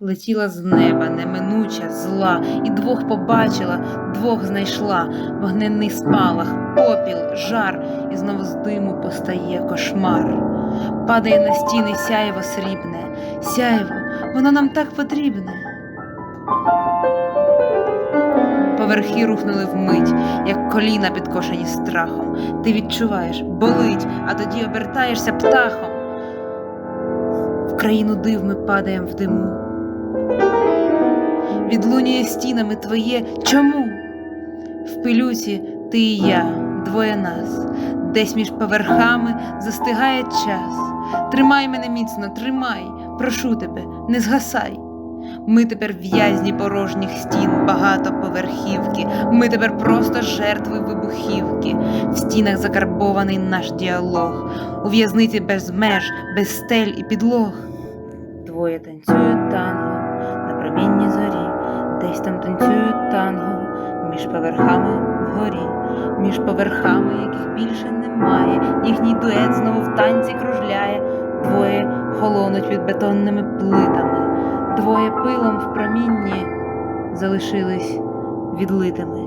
Летіла з неба неминуча, зла, і двох побачила, двох знайшла, вогненний спалах, попіл, жар, і знову з диму постає кошмар. Падає на стіни сяєво срібне, сяєво, воно нам так потрібне. Поверхи рухнули вмить, як коліна підкошені страхом. Ти відчуваєш, болить, а тоді обертаєшся птахом. В країну див ми падаєм в диму. Відлунює стінами твоє чому? В пилюці ти і я, двоє нас, десь між поверхами застигає час. Тримай мене міцно, тримай, прошу тебе, не згасай. Ми тепер в'язні порожніх стін, багатоповерхівки. Ми тепер просто жертви вибухівки. В стінах закарбований наш діалог, у в'язниці без меж, без стель і підлог. Двоє танцюють танго на промінні зорі, десь там танцюють танго між поверхами вгорі, між поверхами, яких більше немає. Їхній дует знову в танці кружляє. Двоє холонуть під бетонними плитами, двоє пилом в промінні залишились відлитими.